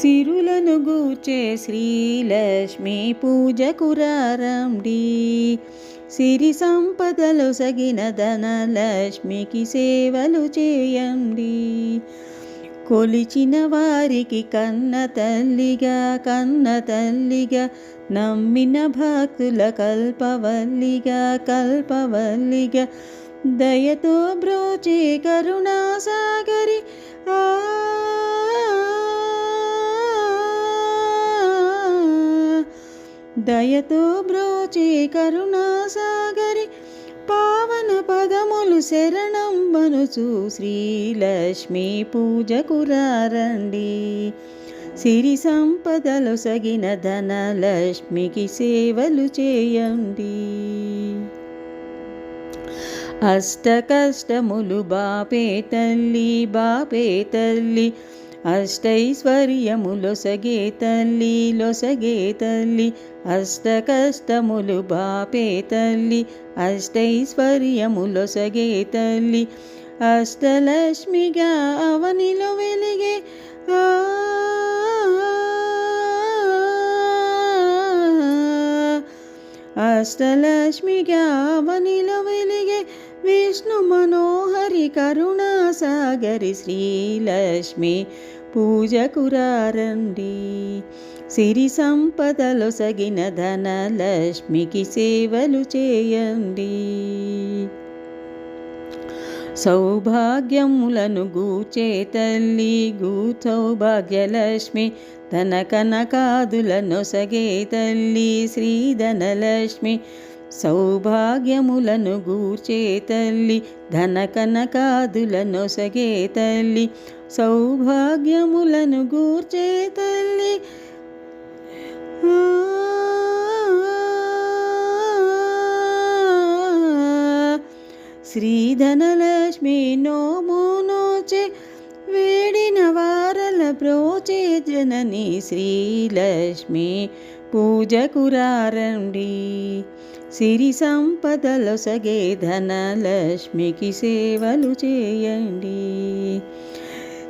సిరులను గూచే శ్రీలక్ష్మి పూజ కురారండి సిరి సంపదలు సగిన ధనలక్ష్మికి సేవలు చేయండి. కొలిచిన వారికి కన్న తల్లిగా కన్న తల్లిగా నమ్మిన భక్తుల కల్పవల్లిగా కల్పవల్లిగా దయతో బ్రోచే కరుణాసాగరి దయతో బ్రోచే కరుణాసాగరి పావన పదములు శరణం మనుచు శ్రీలక్ష్మి పూజ కురారండి సిరి సంపదలు సగిన ధనలక్ష్మికి సేవలు చేయండి. అష్ట కష్టములు బాపే తల్లి బాపే తల్లి అష్టైశ్వర్యములొసగే తల్లి లొసగే తల్లి అష్ట కష్టములు బాపే తల్లి అష్టైశ్వర్యములొసగే తల్లి అష్టలక్ష్మిగా అవనిలో వెలిగే అష్టలక్ష్మిగా అవనిలో వెలిగే విష్ణు మనోహరి కరుణాసాగరి శ్రీలక్ష్మి పూజ కురారండి. సిరి సంపదలు సగిన ధనలక్ష్మికి సేవలు చేయండి. సౌభాగ్యములను గూచే తల్లి గూ సౌభాగ్యలక్ష్మి ధన కనకాదులను సగే తల్లి శ్రీధనలక్ష్మి సౌభాగ్యములను గూర్చే తల్లి ధన కనకాదులను సగే తల్లి సౌభాగ్యములను గూర్చే తల్లి. శ్రీధనలక్ష్మి నోము నోచే వేడిన వారల ప్రోచే జనని శ్రీలక్ష్మి పూజ కురారండి సిరి సంపదలు సగే ధనలక్ష్మికి సేవలు చేయండి.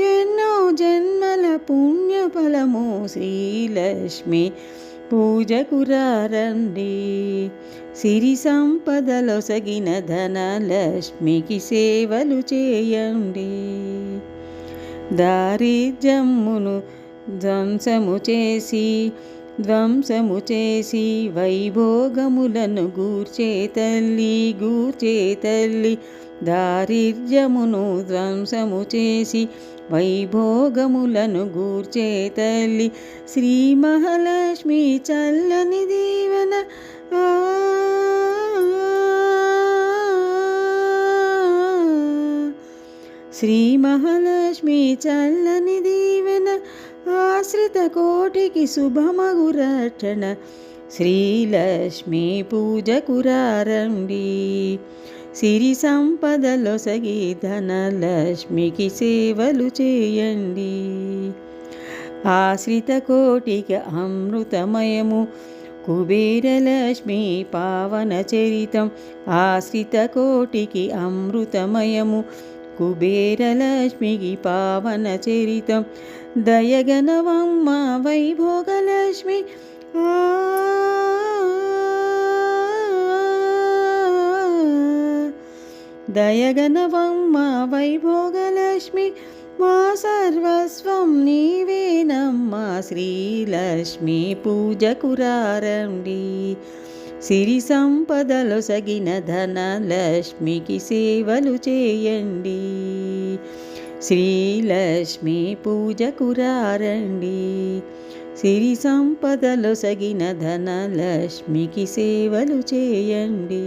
ఎన్నో జన్మల పుణ్యఫలము శ్రీలక్ష్మి. పూజకు రండి సిరి సంపదలో సగిన ధనలక్ష్మికి సేవలు చేయండి. దారిద్ర్యమును ధ్వంసము చేసి ధ్వంసము చేసి వైభోగములను గూర్చే తల్లి గూర్చే తల్లి. దారిద్ర్యమును ధ్వంసము చేసి వైభోగములను గూర్చే తల్లి శ్రీ మహాలక్ష్మి చల్లని దీవెన. శ్రీ మహాలక్ష్మి చల్లని దీవెన ఆశ్రిత కోటికి శుభమగు రక్షణ. శ్రీలక్ష్మి పూజకురారండి. సిరి సంపదలొసగి ధనలక్ష్మికి సేవలు చేయండి. ఆశ్రిత కోటికి అమృతమయము కుబేరలక్ష్మి పావన చరితం. ఆశ్రిత కోటికి అమృతమయము కుబేరలక్ష్మికి పావన చరితం. దయగనవమ్మ వైభోగలక్ష్మి ఆ దయగనవమ్మ వైభోగలక్ష్మి మా సర్వస్వం నీవేనమ్మా. శ్రీలక్ష్మి పూజ కురారండి సిరి సంపదలు సగిన ధన లక్ష్మికి సేవలు చేయండి. శ్రీలక్ష్మి పూజ కురారండి సిరి సంపదలు సగిన ధన లక్ష్మికి సేవలు చేయండి.